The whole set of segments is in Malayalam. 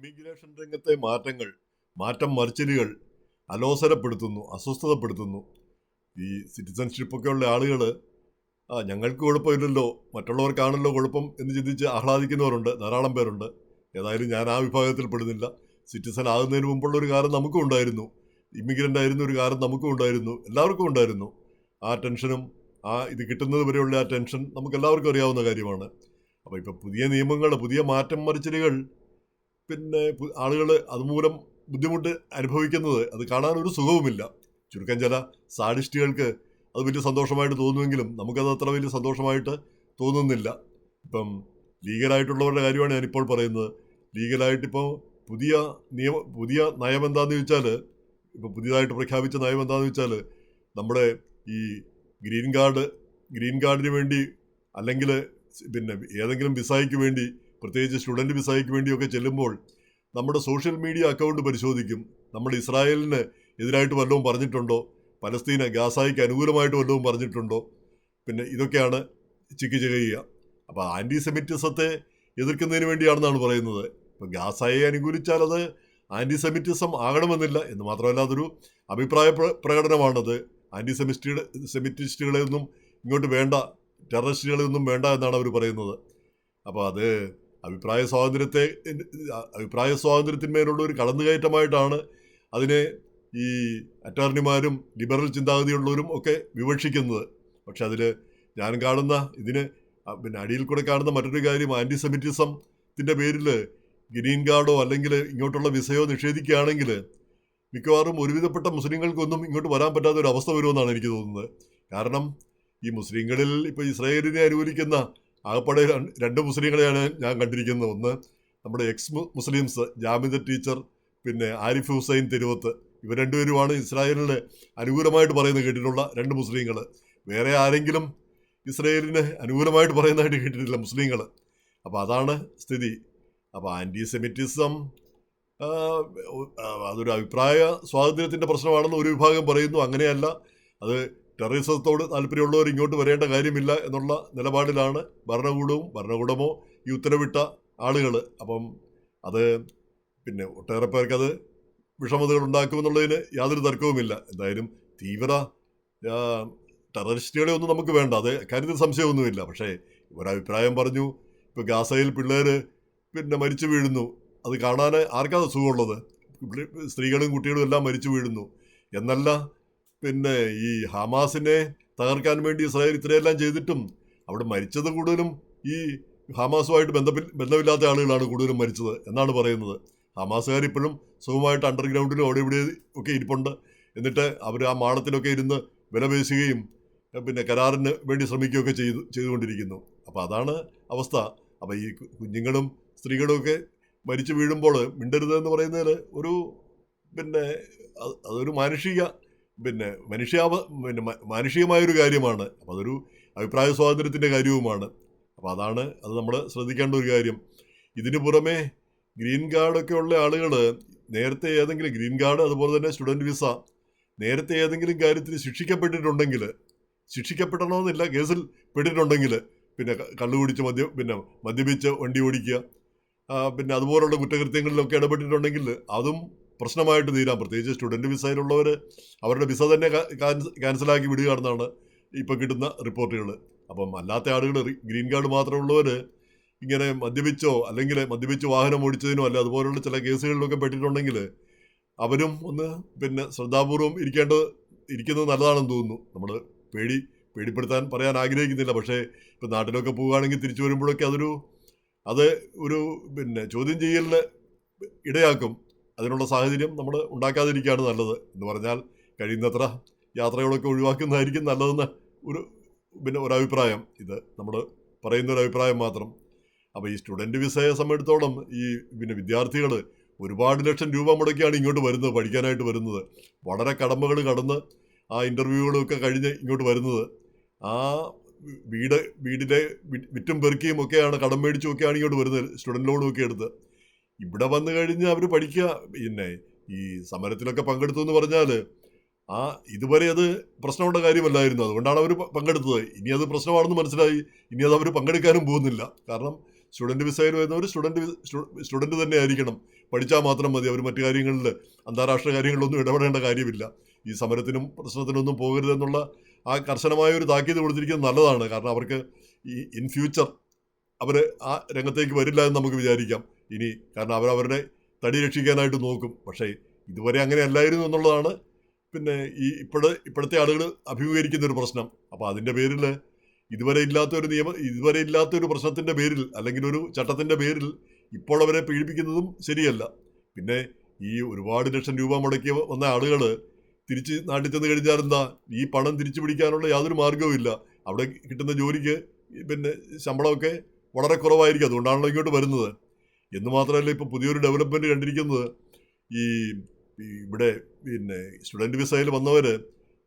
ഇമിഗ്രേഷൻ രംഗത്തെ മാറ്റങ്ങൾ മാറ്റം മറിച്ചിലുകൾ അലോസരപ്പെടുത്തുന്നു അസ്വസ്ഥതപ്പെടുത്തുന്നു. ഈ സിറ്റിസൺഷിപ്പൊക്കെ ഉള്ള ആളുകൾ ആ ഞങ്ങൾക്ക് കുഴപ്പമില്ലല്ലോ മറ്റുള്ളവർക്കാണല്ലോ കുഴപ്പം എന്ന് ചിന്തിച്ച് ആഹ്ലാദിക്കുന്നവരുണ്ട് ധാരാളം പേരുണ്ട്. ഏതായാലും ഞാൻ ആ വിഭാഗത്തിൽ പെടുന്നില്ല. സിറ്റിസൺ ആകുന്നതിന് മുമ്പുള്ള ഒരു കാലം നമുക്കും ഉണ്ടായിരുന്നു. ഇമിഗ്രന്റ് ആയിരുന്ന ഒരു കാലം നമുക്കും ഉണ്ടായിരുന്നു എല്ലാവർക്കും ഉണ്ടായിരുന്നു. ആ ടെൻഷനും ആ ഇത് കിട്ടുന്നത് വരെയുള്ള ആ ടെൻഷൻ നമുക്ക് എല്ലാവർക്കും അറിയാവുന്ന കാര്യമാണ്. അപ്പോൾ ഇപ്പോൾ പുതിയ നിയമങ്ങൾ പുതിയ മാറ്റം മറിച്ചിലുകൾ പിന്നെ ആളുകൾ അതുമൂലം ബുദ്ധിമുട്ട് അനുഭവിക്കുന്നത് അത് കാണാൻ ഒരു സുഖവുമില്ല. ചുരുക്കം ചില സാഡിസ്റ്റുകൾക്ക് അത് വലിയ സന്തോഷമായിട്ട് തോന്നുമെങ്കിലും നമുക്കത് അത്ര വലിയ സന്തോഷമായിട്ട് തോന്നുന്നില്ല. ഇപ്പം ലീഗലായിട്ടുള്ളവരുടെ കാര്യമാണ് ഞാനിപ്പോൾ പറയുന്നത്. ലീഗലായിട്ടിപ്പോൾ പുതിയ നിയമ പുതിയ നയം എന്താണെന്ന് ചോദിച്ചാൽ ഇപ്പോൾ പുതിയതായിട്ട് പ്രഖ്യാപിച്ച നയം എന്താണെന്ന് വെച്ചാൽ നമ്മുടെ ഈ ഗ്രീൻ കാർഡ് ഗ്രീൻ കാർഡിന് വേണ്ടി അല്ലെങ്കിൽ പിന്നെ ഏതെങ്കിലും വിസായ്ക്ക് വേണ്ടി പ്രത്യേകിച്ച് സ്റ്റുഡന്റ് വിസായ്ക്ക് വേണ്ടിയൊക്കെ ചെല്ലുമ്പോൾ നമ്മുടെ സോഷ്യൽ മീഡിയ അക്കൗണ്ട് പരിശോധിക്കും. നമ്മൾ ഇസ്രായേലിന് എതിരായിട്ട് വല്ലതും പറഞ്ഞിട്ടുണ്ടോ? പലസ്തീന ഗാസായിക്ക് അനുകൂലമായിട്ട് വല്ലതും പറഞ്ഞിട്ടുണ്ടോ? പിന്നെ ഇതൊക്കെയാണ് ചിക്കി ചെയ്യുക. അപ്പോൾ ആന്റി സെമിറ്റിസത്തെ എതിർക്കുന്നതിന് വേണ്ടിയാണെന്നാണ് പറയുന്നത്. ഇപ്പോൾ ഗാസായെ അനുകൂലിച്ചാൽ അത് ആന്റി സെമിറ്റിസം ആകണമെന്നില്ല എന്ന് മാത്രമല്ല അതൊരു അഭിപ്രായ പ്ര- പ്രകടനമാണത്. ആന്റി സെമിസ്റ്റുകളെ സെമിറ്റിസ്റ്റുകളെ ഒന്നും ഇങ്ങോട്ട് വേണ്ട ടെററിസ്റ്റുകളെ ഒന്നും വേണ്ട എന്നാണ് അവർ പറയുന്നത്. അപ്പോൾ അത് അഭിപ്രായ സ്വാതന്ത്ര്യത്തെ അഭിപ്രായ സ്വാതന്ത്ര്യത്തിന്മേലുള്ള ഒരു കടന്നുകയറ്റമായിട്ടാണ് അതിനെ ഈ അറ്റോർണിമാരും ലിബറൽ ചിന്താഗതിയുള്ളവരും ഒക്കെ വിവക്ഷിക്കുന്നത്. പക്ഷെ അതിൽ ഞാൻ കാണുന്ന ഇതിന് പിന്നെ അടിയിൽ കൂടെ കാണുന്ന മറ്റൊരു കാര്യം ആന്റി സെമിറ്റിസത്തിന്റെ പേരിൽ ഗ്രീൻ കാർഡോ അല്ലെങ്കിൽ ഇങ്ങോട്ടുള്ള വിസയോ നിഷേധിക്കുകയാണെങ്കിൽ മിക്കവാറും ഒരുവിധപ്പെട്ട മുസ്ലിങ്ങൾക്കൊന്നും ഇങ്ങോട്ട് വരാൻ പറ്റാത്ത ഒരു അവസ്ഥ വരുമെന്നാണ് എനിക്ക് തോന്നുന്നത്. കാരണം ഈ മുസ്ലിങ്ങളിൽ ഇപ്പോൾ ഇസ്രായേലിനെ അനുകൂലിക്കുന്ന ആകപ്പാടെ രണ്ട് മുസ്ലിങ്ങളെയാണ് ഞാൻ കണ്ടിരിക്കുന്നത്. ഒന്ന് നമ്മുടെ എക്സ് മുസ്ലിംസ് ജാമിദ ടീച്ചർ പിന്നെ ആരിഫ് ഹുസൈൻ തിരുവത്ത്. ഇവർ രണ്ടുപേരുമാണ് ഇസ്രായേലിന് അനുകൂലമായിട്ട് പറയുന്നത് കേട്ടിട്ടുള്ള രണ്ട് മുസ്ലിങ്ങൾ വേറെ ആരെങ്കിലും ഇസ്രായേലിന് അനുകൂലമായിട്ട് പറയുന്നതായിട്ട് കേട്ടിട്ടില്ല മുസ്ലിങ്ങൾ അപ്പോൾ അതാണ് സ്ഥിതി. അപ്പോൾ ആന്റി സെമിറ്റിസം അതൊരു അഭിപ്രായ സ്വാതന്ത്ര്യത്തിന്റെ പ്രശ്നമാണെന്ന് ഒരു വിഭാഗം പറയുന്നു. അങ്ങനെയല്ല. അത് ടെററിസത്തോട് താല്പര്യമുള്ളവർ ഇങ്ങോട്ട് വരേണ്ട കാര്യമില്ല എന്നുള്ള നിലപാടിലാണ് ഭരണകൂടവും ഭരണകൂടമോ ഈ ഉത്തരവിട്ട ആളുകൾ അപ്പം അത് പിന്നെ ഒട്ടേറെ പേർക്ക് അത് വിഷമതകൾ ഉണ്ടാക്കുമെന്നുള്ളതിന് യാതൊരു തർക്കവുമില്ല. എന്തായാലും തീവ്ര ടെററിസ്റ്റുകളെ ഒന്നും നമുക്ക് വേണ്ട. അത് കാര്യത്തിൽ സംശയമൊന്നുമില്ല. പക്ഷേ ഒരഭിപ്രായം പറഞ്ഞു. ഇപ്പോൾ ഗാസയിൽ പിള്ളേർ പിന്നെ മരിച്ചു വീഴുന്നു. അത് കാണാൻ ആർക്കാണ് സുഖമുള്ളത്? സ്ത്രീകളും കുട്ടികളും എല്ലാം മരിച്ചു വീഴുന്നു. എന്നല്ല പിന്നെ ഈ ഹമാസിനെ തകർക്കാൻ വേണ്ടി ഇസ്രായേൽ ഇത്രയെല്ലാം ചെയ്തിട്ടും അവിടെ മരിച്ചത് കൂടുതലും ഈ ഹമാസുമായിട്ട് ബന്ധപ്പിൽ ബന്ധമില്ലാത്ത ആളുകളാണ് കൂടുതലും മരിച്ചത് എന്നാണ് പറയുന്നത്. ഹമാസുകാർ ഇപ്പോഴും സുഖമായിട്ട് അണ്ടർഗ്രൗണ്ടിലും അവിടെ ഇവിടെ ഒക്കെ ഇരിപ്പുണ്ട്. എന്നിട്ട് അവർ ആ മാളത്തിലൊക്കെ ഇരുന്ന് വിലപേശുകയും പേശുകയും പിന്നെ കരാറിന് വേണ്ടി ശ്രമിക്കുകയൊക്കെ ചെയ്തു ചെയ്തുകൊണ്ടിരിക്കുന്നു. അപ്പോൾ അതാണ് അവസ്ഥ. അപ്പോൾ ഈ കുഞ്ഞുങ്ങളും സ്ത്രീകളും ഒക്കെ മരിച്ചു വീഴുമ്പോൾ മിണ്ടരുത് എന്ന് പറയുന്നതിൽ ഒരു പിന്നെ അത് അതൊരു മാനുഷിക പിന്നെ മനുഷ്യാവ പിന്നെ മാനുഷികമായൊരു കാര്യമാണ്. അപ്പോൾ അതൊരു അഭിപ്രായ സ്വാതന്ത്ര്യത്തിന്റെ കാര്യവുമാണ്. അപ്പോൾ അതാണ് അത് നമ്മൾ ശ്രദ്ധിക്കേണ്ട ഒരു കാര്യം. ഇതിന് പുറമെ ഗ്രീൻ കാർഡൊക്കെ ഉള്ള ആളുകൾ നേരത്തെ ഏതെങ്കിലും ഗ്രീൻ കാർഡ് അതുപോലെ തന്നെ സ്റ്റുഡന്റ് വിസ നേരത്തെ ഏതെങ്കിലും കാര്യത്തിൽ ശിക്ഷിക്കപ്പെട്ടിട്ടുണ്ടെങ്കിൽ ശിക്ഷിക്കപ്പെടണമെന്നില്ല കേസിൽ പെട്ടിട്ടുണ്ടെങ്കിൽ പിന്നെ ക- കള്ളു കുടിച്ച് മദ്യ പിന്നെ മദ്യപിച്ച് വണ്ടി ഓടിക്കുക പിന്നെ അതുപോലുള്ള കുറ്റകൃത്യങ്ങളിലൊക്കെ ഇടപെട്ടിട്ടുണ്ടെങ്കിൽ അതും പ്രശ്നമായിട്ട് തീരാം. പ്രത്യേകിച്ച് സ്റ്റുഡന്റ് വിസയിലുള്ളവർ അവരുടെ വിസ തന്നെ ക്യാൻസലാക്കി വിടുകയാണെന്നാണ് ഇപ്പോൾ കിട്ടുന്ന റിപ്പോർട്ടുകൾ. അപ്പം അല്ലാത്ത ആളുകൾ ഗ്രീൻ കാർഡ് മാത്രമുള്ളവർ ഇങ്ങനെ മദ്യപിച്ചോ അല്ലെങ്കിൽ മദ്യപിച്ച് വാഹനം ഓടിച്ചതിനോ അല്ല അതുപോലുള്ള ചില കേസുകളിലൊക്കെ പെട്ടിട്ടുണ്ടെങ്കിൽ അവരും ഒന്ന് പിന്നെ ശ്രദ്ധാപൂർവം ഇരിക്കേണ്ടത് ഇരിക്കുന്നത് നല്ലതാണെന്ന് തോന്നുന്നു. നമ്മൾ പേടി പേടിപ്പെടുത്താൻ പറയാൻ ആഗ്രഹിക്കുന്നില്ല. പക്ഷേ ഇപ്പം നാട്ടിലൊക്കെ പോവുകയാണെങ്കിൽ തിരിച്ചു വരുമ്പോഴൊക്കെ അതൊരു അത് ഒരു പിന്നെ ചോദ്യം ചെയ്യലിന് ഇടയാക്കും. അതിനുള്ള സാഹചര്യം നമ്മൾ ഉണ്ടാക്കാതിരിക്കുകയാണ് നല്ലത്. എന്ന് പറഞ്ഞാൽ കഴിയുന്നത്ര യാത്രകളൊക്കെ ഒഴിവാക്കുന്നതായിരിക്കും നല്ലതെന്ന് ഒരു പിന്നെ ഒരഭിപ്രായം. ഇത് നമ്മൾ പറയുന്ന ഒരു അഭിപ്രായം മാത്രം. അപ്പോൾ ഈ സ്റ്റുഡന്റ് വിസയെ സംബന്ധിച്ചിടത്തോളം ഈ പിന്നെ വിദ്യാർത്ഥികൾ ഒരുപാട് ലക്ഷം രൂപ മുടക്കിയാണ് ഇങ്ങോട്ട് വരുന്നത് പഠിക്കാനായിട്ട് വരുന്നത്. വളരെ കടമ്പകൾ കടന്ന് ആ ഇന്റർവ്യൂകളൊക്കെ കഴിഞ്ഞ് ഇങ്ങോട്ട് വരുന്നത്. ആ വീട് വീടിന്റെ വിറ്റും പെറുക്കിയും ഒക്കെയാണ് കടം മേടിച്ചും ഒക്കെയാണ് ഇങ്ങോട്ട് വരുന്നത് സ്റ്റുഡന്റ് ലോണും ഒക്കെ എടുത്ത്. ഇവിടെ വന്നു കഴിഞ്ഞ് അവർ പഠിക്കുക. പിന്നെ ഈ സമരത്തിലൊക്കെ പങ്കെടുത്തു എന്ന് പറഞ്ഞാൽ ആ ഇതുവരെ അത് പ്രശ്നമുള്ള കാര്യമല്ലായിരുന്നു. അതുകൊണ്ടാണ് അവർ പങ്കെടുത്തത്. ഇനി അത് പ്രശ്നമാണെന്ന് മനസ്സിലായി. ഇനി അത് അവർ പങ്കെടുക്കാനും പോകുന്നില്ല. കാരണം സ്റ്റുഡന്റ് വിസയിൽ വരുന്നവർ സ്റ്റുഡന്റ് സ്റ്റുഡന്റ് തന്നെ ആയിരിക്കണം. പഠിച്ചാൽ മാത്രം മതി. അവർ മറ്റു കാര്യങ്ങളിൽ അന്താരാഷ്ട്ര കാര്യങ്ങളിലൊന്നും ഇടപെടേണ്ട കാര്യമില്ല. ഈ സമരത്തിനും പ്രശ്നത്തിനൊന്നും പോകരുതെന്നുള്ള ആ കർശനമായ ഒരു താക്കീത് കൊടുത്തിരിക്കുന്നത് നല്ലതാണ്. കാരണം അവർക്ക് ഈ ഇൻ ഫ്യൂച്ചർ അവർ ആ രംഗത്തേക്ക് വരില്ല എന്ന് നമുക്ക് വിചാരിക്കാം. ഇനി കാരണം അവരവരുടെ തടി രക്ഷിക്കാനായിട്ട് നോക്കും. പക്ഷേ ഇതുവരെ അങ്ങനെ അല്ലായിരുന്നു എന്നുള്ളതാണ്. പിന്നെ ഈ ഇപ്പോഴത്തെ ഇപ്പോഴത്തെ ആളുകൾ അഭിമുഖീകരിക്കുന്ന ഒരു പ്രശ്നം. അപ്പോൾ അതിന്റെ പേരിൽ ഇതുവരെ ഇല്ലാത്ത ഒരു നിയമം ഇതുവരെ ഇല്ലാത്ത ഒരു പ്രശ്നത്തിന്റെ പേരിൽ അല്ലെങ്കിൽ ഒരു ചട്ടത്തിന്റെ പേരിൽ ഇപ്പോൾ അവരെ പീഡിപ്പിക്കുന്നതും ശരിയല്ല. പിന്നെ ഈ ഒരുപാട് ലക്ഷം രൂപ മുടക്കി വന്ന ആളുകൾ തിരിച്ച് നാട്ടിൽ ചെന്ന് കഴിഞ്ഞാൽ എന്താ? ഈ പണം തിരിച്ചു പിടിക്കാനുള്ള യാതൊരു മാർഗവും ഇല്ല. അവിടെ കിട്ടുന്ന ജോലിക്ക് പിന്നെ ശമ്പളമൊക്കെ വളരെ കുറവായിരിക്കും. അതുകൊണ്ടാണല്ലോ ഇങ്ങോട്ട് വരുന്നത്. എന്ന് മാത്രമല്ല ഇപ്പോൾ പുതിയൊരു ഡെവലപ്മെന്റ് കണ്ടിരിക്കുന്നത് ഈ ഇവിടെ പിന്നെ സ്റ്റുഡന്റ് വിസയിൽ വന്നവർ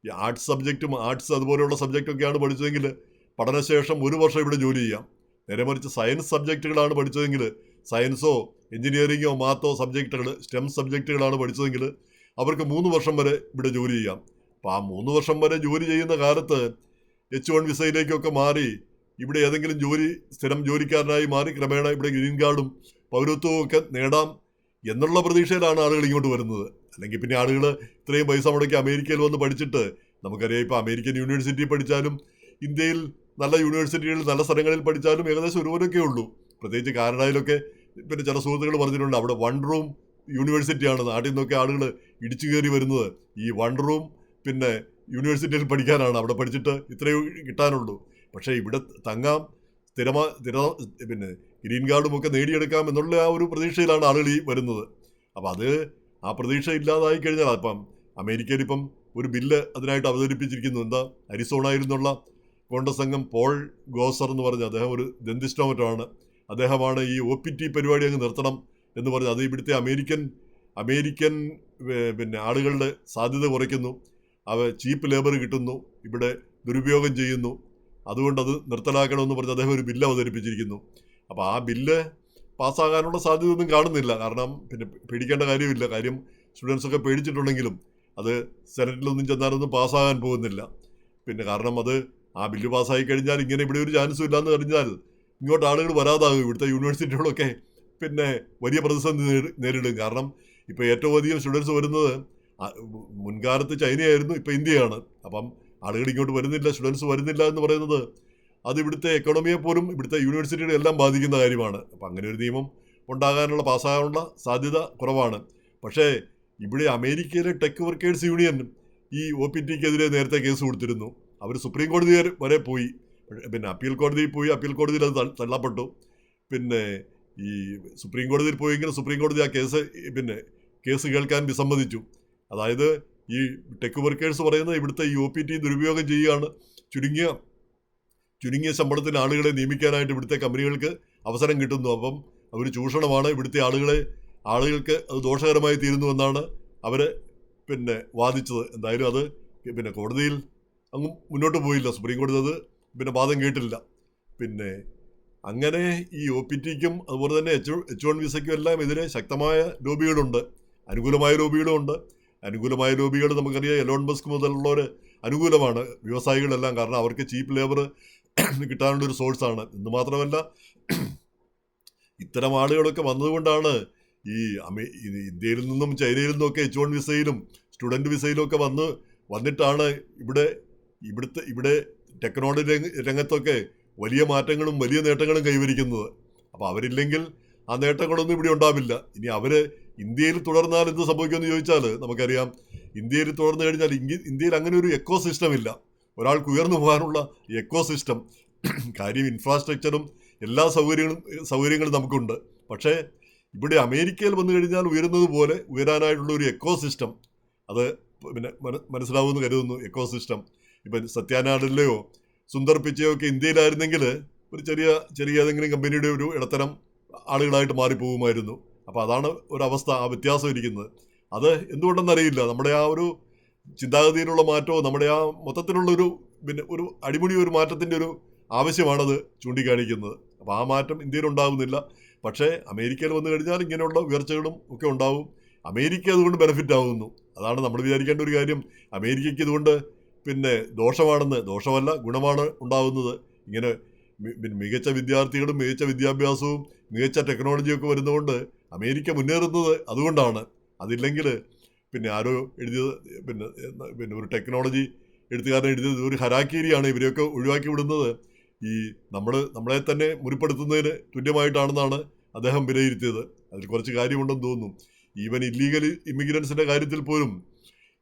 ഈ ആർട്സ് സബ്ജക്റ്റും ആർട്സ് അതുപോലെയുള്ള സബ്ജക്റ്റൊക്കെയാണ് പഠിച്ചതെങ്കിൽ പഠനശേഷം ഒരു വർഷം ഇവിടെ ജോലി ചെയ്യാം. നേരെ മറിച്ച് സയൻസ് സബ്ജക്റ്റുകളാണ് പഠിച്ചതെങ്കിൽ സയൻസോ എഞ്ചിനീയറിങ്ങോ മാത്തോ സബ്ജക്റ്റുകൾ സ്റ്റെം സബ്ജക്റ്റുകളാണ് പഠിച്ചതെങ്കിൽ അവർക്ക് മൂന്ന് വർഷം വരെ ഇവിടെ ജോലി ചെയ്യാം. അപ്പോൾ ആ മൂന്ന് വർഷം വരെ ജോലി ചെയ്യുന്ന കാലത്ത് എച്ച് വൺ വിസയിലേക്കൊക്കെ മാറി ഇവിടെ ഏതെങ്കിലും ജോലി സ്ഥിരം ജോലിക്കാരനായി മാറി ക്രമേണ ഇവിടെ ഗ്രീൻ കാർഡും പൗരത്വവും ഒക്കെ നേടാം എന്നുള്ള പ്രതീക്ഷയിലാണ് ആളുകൾ ഇങ്ങോട്ട് വരുന്നത്. അല്ലെങ്കിൽ പിന്നെ ആളുകൾ ഇത്രയും പൈസ മുടക്കി അമേരിക്കയിൽ വന്ന് പഠിച്ചിട്ട് നമുക്കറിയാം ഇപ്പോൾ അമേരിക്കൻ യൂണിവേഴ്സിറ്റി പഠിച്ചാലും ഇന്ത്യയിൽ നല്ല യൂണിവേഴ്സിറ്റികളിൽ നല്ല സ്ഥലങ്ങളിൽ പഠിച്ചാലും ഏകദേശം ഒരുപോലൊക്കെ ഉള്ളൂ. പ്രത്യേകിച്ച് കാനഡയിലൊക്കെ പിന്നെ ചില സുഹൃത്തുക്കൾ പറഞ്ഞിട്ടുണ്ട് അവിടെ വൺ റൂം യൂണിവേഴ്സിറ്റിയാണ് നാട്ടിൽ നിന്നൊക്കെ ആളുകൾ ഇടിച്ചു കയറി വരുന്നത്. ഈ വൺ റൂം പിന്നെ യൂണിവേഴ്സിറ്റിയിൽ പഠിക്കാനാണ് അവിടെ പഠിച്ചിട്ട് ഇത്രയും കിട്ടാനുള്ളൂ. പക്ഷേ ഇവിടെ തങ്ങാം. സ്ഥിരമാ സ്ഥിര പിന്നെ ഗ്രീൻ കാർഡും ഒക്കെ നേടിയെടുക്കാം എന്നുള്ള ആ ഒരു പ്രതീക്ഷയിലാണ് ആളുകൾ ഈ വരുന്നത്. അപ്പം അത് ആ പ്രതീക്ഷ ഇല്ലാതായി കഴിഞ്ഞാൽ അപ്പം അമേരിക്കയിൽ ഇപ്പം ഒരു ബില്ല് അതിനായിട്ട് അവതരിപ്പിച്ചിരിക്കുന്നു. എന്താ? അരിസോണയിൽ നിന്നുള്ള കോൺഗ്രസ് അംഗം പോൾ ഗോസർ എന്ന് പറഞ്ഞ അദ്ദേഹം ഒരു ദന്തിസ്റ്റോ അദ്ദേഹമാണ് ഈ ഒ പി ടി പരിപാടി അങ്ങ് നിർത്തണം എന്ന് പറഞ്ഞ് അത് ഇവിടുത്തെ അമേരിക്കൻ അമേരിക്കൻ പിന്നെ ആളുകളുടെ സാധ്യത കുറയ്ക്കുന്നു. അവ ചീപ്പ് ലേബർ കിട്ടുന്നു. ഇവിടെ ദുരുപയോഗം ചെയ്യുന്നു. അതുകൊണ്ട് അത് നിർത്തലാക്കണമെന്ന് പറഞ്ഞ് അദ്ദേഹം ഒരു ബില്ല് അവതരിപ്പിച്ചിരിക്കുന്നു. അപ്പോൾ ആ ബില്ല് പാസ്സാകാനുള്ള സാധ്യതയൊന്നും കാണുന്നില്ല. കാരണം പിന്നെ പേടിക്കേണ്ട കാര്യമില്ല. കാര്യം സ്റ്റുഡൻസൊക്കെ പേടിച്ചിട്ടുണ്ടെങ്കിലും അത് സെനറ്റിലൊന്നും ചെന്നാലൊന്നും പാസ്സാകാൻ പോകുന്നില്ല. പിന്നെ കാരണം അത് ആ ബില്ല് പാസ്സായി കഴിഞ്ഞാൽ ഇങ്ങനെ ഇവിടെ ഒരു ചാൻസും ഇല്ലാന്ന് കഴിഞ്ഞാൽ ഇങ്ങോട്ട് ആളുകൾ വരാതാകും. ഇവിടുത്തെ യൂണിവേഴ്സിറ്റികളൊക്കെ പിന്നെ വലിയ പ്രതിസന്ധി നേരിടും. കാരണം ഇപ്പോൾ ഏറ്റവും അധികം സ്റ്റുഡൻസ് വരുന്നത് മുൻകാലത്ത് ചൈനയായിരുന്നു ഇപ്പോൾ ഇന്ത്യയാണ്. അപ്പം ആളുകൾ ഇങ്ങോട്ട് വരുന്നില്ല സ്റ്റുഡൻസ് വരുന്നില്ല എന്ന് പറയുന്നത് അത് ഇവിടുത്തെ എക്കണോമിയെ പോലും ഇവിടുത്തെ യൂണിവേഴ്സിറ്റിയുടെ എല്ലാം ബാധിക്കുന്ന കാര്യമാണ്. അപ്പം അങ്ങനെ ഒരു നിയമം ഉണ്ടാകാനുള്ള പാസ്സാകാനുള്ള സാധ്യത കുറവാണ്. പക്ഷേ ഇവിടെ അമേരിക്കയിലെ ടെക് വർക്കേഴ്സ് യൂണിയൻ ഈ ഒ പി ടിക്കെതിരെ നേരത്തെ കേസ് കൊടുത്തിരുന്നു. അവർ സുപ്രീം കോടതി വരെ- പോയി. പിന്നെ അപ്പീൽ കോടതിയിൽ പോയി അപ്പീൽ കോടതിയിൽ അത് തള്ളപ്പെട്ടു. പിന്നെ ഈ സുപ്രീം കോടതിയിൽ പോയെങ്കിലും സുപ്രീം കോടതി ആ കേസ് പിന്നെ കേസ് കേൾക്കാൻ വിസമ്മതിച്ചു. അതായത് ഈ ടെക് വർക്കേഴ്സ് പറയുന്നത് ഇവിടുത്തെ യു പി ടി ദുരുപയോഗം ചെയ്യുകയാണ്. ചുരുങ്ങിയ ചുരുങ്ങിയ ശമ്പളത്തിന് ആളുകളെ നിയമിക്കാനായിട്ട് ഇവിടുത്തെ കമ്പനികൾക്ക് അവസരം കിട്ടുന്നു. അപ്പം അവർ ചൂഷണമാണ്. ഇവിടുത്തെ ആളുകളെ ആളുകൾക്ക് അത് ദോഷകരമായി തീരുന്നു എന്നാണ് അവർ പിന്നെ വാദിച്ചത്. എന്തായാലും അത് പിന്നെ കോടതിയിൽ അങ്ങ് മുന്നോട്ട് പോയില്ല. സുപ്രീം കോടതി അത് പിന്നെ വാദം കേട്ടില്ല. പിന്നെ അങ്ങനെ ഈ ഒ പി ടിക്കും അതുപോലെ തന്നെ എച്ച് എച്ച് വൺ വിസയ്ക്കും എല്ലാം എതിരെ ശക്തമായ ലോബികളുണ്ട്. അനുകൂലമായ ലോബികളും ഉണ്ട് അനുകൂലമായ ലോബികൾ നമുക്കറിയാം. എലോൺ മസ്ക് മുതലുള്ളവർ അനുകൂലമാണ്. വ്യവസായികളെല്ലാം കാരണം അവർക്ക് ചീപ്പ് ലേബർ കിട്ടാനുള്ള ഒരു സോഴ്സാണ്. എന്ന് മാത്രമല്ല ഇത്തരം ആളുകളൊക്കെ വന്നതുകൊണ്ടാണ് ഈ അമേ ഇന്ത്യയിൽ നിന്നും ചൈനയിൽ നിന്നും ഒക്കെ എച്ച് വൺ വിസയിലും സ്റ്റുഡന്റ് വിസയിലും ഒക്കെ വന്ന് വന്നിട്ടാണ് ഇവിടെ ഇവിടുത്തെ ഇവിടെ ടെക്നോളജി രംഗ രംഗത്തൊക്കെ വലിയ മാറ്റങ്ങളും വലിയ നേട്ടങ്ങളും കൈവരിക്കുന്നത്. അപ്പോൾ അവരില്ലെങ്കിൽ ആ നേട്ടങ്ങളൊന്നും ഇവിടെ ഉണ്ടാവില്ല. ഇനി അവർ ഇന്ത്യയിൽ തുടർന്നാൽ എന്ത് സംഭവിക്കുമെന്ന് ചോദിച്ചാൽ നമുക്കറിയാം. ഇന്ത്യയിൽ തുടർന്നു കഴിഞ്ഞാൽ ഇന്ത്യയിൽ അങ്ങനെ ഒരു എക്കോ സിസ്റ്റം ഇല്ല. ഒരാൾക്ക് ഉയർന്നു പോകാനുള്ള എക്കോ സിസ്റ്റം കാര്യം ഇൻഫ്രാസ്ട്രക്ചറും എല്ലാ സൗകര്യങ്ങളും സൗകര്യങ്ങളും നമുക്കുണ്ട്. പക്ഷേ ഇവിടെ അമേരിക്കയിൽ വന്നു കഴിഞ്ഞാൽ ഉയരുന്നത് പോലെ ഉയരാനായിട്ടുള്ള ഒരു എക്കോ സിസ്റ്റം അത് പിന്നെ മന- മനസ്സിലാവുമെന്ന് കരുതുന്നു. എക്കോ സിസ്റ്റം ഇപ്പം സത്യാനാടിലെയോ സുന്ദർ പിച്ചയോ ഒക്കെ ഇന്ത്യയിലായിരുന്നെങ്കിൽ ഒരു ചെറിയ ചെറിയ ഏതെങ്കിലും കമ്പനിയുടെ ഒരു ഇടത്തരം ആളുകളായിട്ട് മാറിപ്പോകുമായിരുന്നു. അപ്പോൾ അതാണ് ഒരവസ്ഥ ആ വ്യത്യാസം ഇരിക്കുന്നത്. അത് എന്തുകൊണ്ടെന്നറിയില്ല. നമ്മുടെ ആ ഒരു ചിന്താഗതിയിലുള്ള മാറ്റമോ നമ്മുടെ ആ മൊത്തത്തിലുള്ളൊരു പിന്നെ ഒരു അടിമുടി ഒരു മാറ്റത്തിന്റെ ഒരു ആവശ്യമാണത് ചൂണ്ടിക്കാണിക്കുന്നത്. അപ്പോൾ ആ മാറ്റം ഇന്ത്യയിൽ ഉണ്ടാകുന്നില്ല പക്ഷേ അമേരിക്കയിൽ വന്നു കഴിഞ്ഞാൽ ഇങ്ങനെയുള്ള ഉയർച്ചകളും ഒക്കെ ഉണ്ടാവും. അമേരിക്ക അതുകൊണ്ട് ബെനിഫിറ്റ് ആവുന്നു. അതാണ് നമ്മൾ വിചാരിക്കേണ്ട ഒരു കാര്യം. അമേരിക്കയ്ക്ക് ഇതുകൊണ്ട് പിന്നെ ദോഷമാണെന്ന് ദോഷമല്ല ഗുണമാണ് ഉണ്ടാകുന്നത് ഇങ്ങനെ മികച്ച വിദ്യാർത്ഥികളും മികച്ച വിദ്യാഭ്യാസവും മികച്ച ടെക്നോളജിയൊക്കെ വരുന്നതുകൊണ്ട് അമേരിക്ക മുന്നേറുന്നത് അതുകൊണ്ടാണ്. അതില്ലെങ്കിൽ പിന്നെ ആരോ എഴുതിയത് പിന്നെ പിന്നെ ഒരു ടെക്നോളജി എഴുത്തുകാരൻ എഴുതിയത് ഒരു ഹരാക്കീരിയാണ് ഇവരെയൊക്കെ ഒഴിവാക്കി വിടുന്നത്. ഈ നമ്മൾ നമ്മളെ തന്നെ മുറിപ്പെടുത്തുന്നതിന് തുല്യമായിട്ടാണെന്നാണ് അദ്ദേഹം വിലയിരുത്തിയത്. അതിൽ കുറച്ച് കാര്യമുണ്ടെന്ന് തോന്നുന്നു. ഈവൻ ഇല്ലീഗൽ ഇമിഗ്രൻസിന്റെ കാര്യത്തിൽ പോലും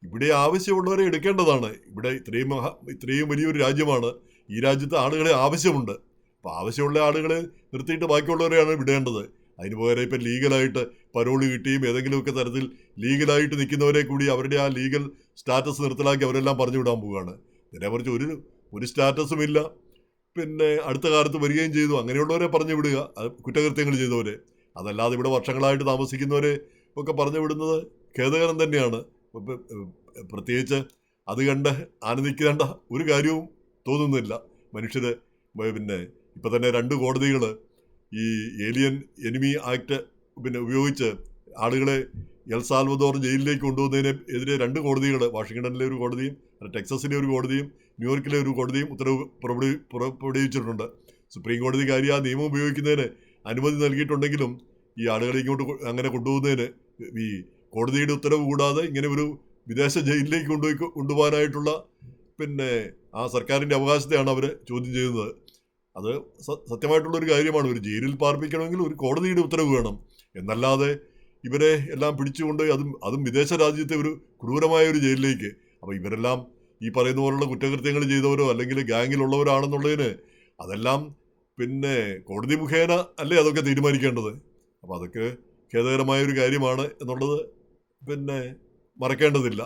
ഇവിടെ ആവശ്യമുള്ളവരെ എടുക്കേണ്ടതാണ്. ഇവിടെ ഇത്രയും മഹാ ഇത്രയും വലിയൊരു രാജ്യമാണ്. ഈ രാജ്യത്ത് ആളുകളെ ആവശ്യമുണ്ട്. അപ്പോൾ ആവശ്യമുള്ള ആളുകളെ നിർത്തിയിട്ട് ബാക്കിയുള്ളവരെയാണ് വിടേണ്ടത്. അതിന് പകരം ഇപ്പം ലീഗലായിട്ട് പരോൾ കിട്ടിയും ഏതെങ്കിലുമൊക്കെ തരത്തിൽ ലീഗലായിട്ട് നിൽക്കുന്നവരെ കൂടി അവരുടെ ആ ലീഗൽ സ്റ്റാറ്റസ് നിർത്തലാക്കി അവരെല്ലാം പറഞ്ഞു വിടാൻ പോവുകയാണ്. ഇതിനെക്കുറിച്ച് ഒരു ഒരു സ്റ്റാറ്റസും ഇല്ല. പിന്നെ അടുത്ത കാലത്ത് വരികയും ചെയ്തു. അങ്ങനെയുള്ളവരെ പറഞ്ഞു വിടുക. കുറ്റകൃത്യങ്ങൾ ചെയ്തവരെ. അതല്ലാതെ ഇവിടെ വർഷങ്ങളായിട്ട് താമസിക്കുന്നവരെ ഒക്കെ പറഞ്ഞു വിടുന്നത് ഖേദകരം തന്നെയാണ്. പ്രത്യേകിച്ച് അത് കണ്ട് ആനന്ദിക്കേണ്ട ഒരു കാര്യവും തോന്നുന്നില്ല. മനുഷ്യർ പിന്നെ ഇപ്പം തന്നെ രണ്ട് കോടതികൾ ഈ ഏലിയൻ എനിമി ആക്ട് പിന്നെ ഉപയോഗിച്ച് ആളുകളെ എൽ സാൽവദോർ ജയിലിലേക്ക് കൊണ്ടുപോകുന്നതിന് എതിരെ രണ്ട് കോടതികൾ വാഷിങ്ടണിലെ ഒരു കോടതിയും ടെക്സസിലെ ഒരു കോടതിയും ന്യൂയോർക്കിലെ ഒരു കോടതിയും ഉത്തരവ് പുറപ്പെടുവി പുറപ്പെടുവിച്ചിട്ടുണ്ട്. സുപ്രീം കോടതി കാര്യം ആ നിയമം ഉപയോഗിക്കുന്നതിന് അനുമതി നൽകിയിട്ടുണ്ടെങ്കിലും ഈ ആളുകളെ ഇങ്ങോട്ട് അങ്ങനെ കൊണ്ടുപോകുന്നതിന് ഈ കോടതിയുടെ ഉത്തരവ് കൂടാതെ ഇങ്ങനെ ഒരു വിദേശ ജയിലിലേക്ക് കൊണ്ടുപോയി കൊണ്ടുപോകാനായിട്ടുള്ള പിന്നെ ആ സർക്കാരിന്റെ അവകാശത്തെയാണ് അവർ ചോദ്യം ചെയ്യുന്നത്. അത് സത്യമായിട്ടുള്ള സത്യമായിട്ടുള്ളൊരു കാര്യമാണ്. ഒരു ജയിലിൽ പാർപ്പിക്കണമെങ്കിൽ ഒരു കോടതിയുടെ ഉത്തരവ് വേണം. എന്നല്ലാതെ ഇവരെ എല്ലാം പിടിച്ചുകൊണ്ട് അതും അതും വിദേശ രാജ്യത്തെ ഒരു ക്രൂരമായ ഒരു ജയിലിലേക്ക്. അപ്പോൾ ഇവരെല്ലാം ഈ പറയുന്ന പോലുള്ള കുറ്റകൃത്യങ്ങൾ ചെയ്തവരോ അല്ലെങ്കിൽ ഗാങ്ങിലുള്ളവരാണെന്നുള്ളതിന് അതെല്ലാം പിന്നെ കോടതി മുഖേന അല്ലേ അതൊക്കെ തീരുമാനിക്കേണ്ടത്? അപ്പോൾ അതൊക്കെ ഖേദകരമായ ഒരു കാര്യമാണ് എന്നുള്ളത് പിന്നെ മറക്കേണ്ടതില്ല.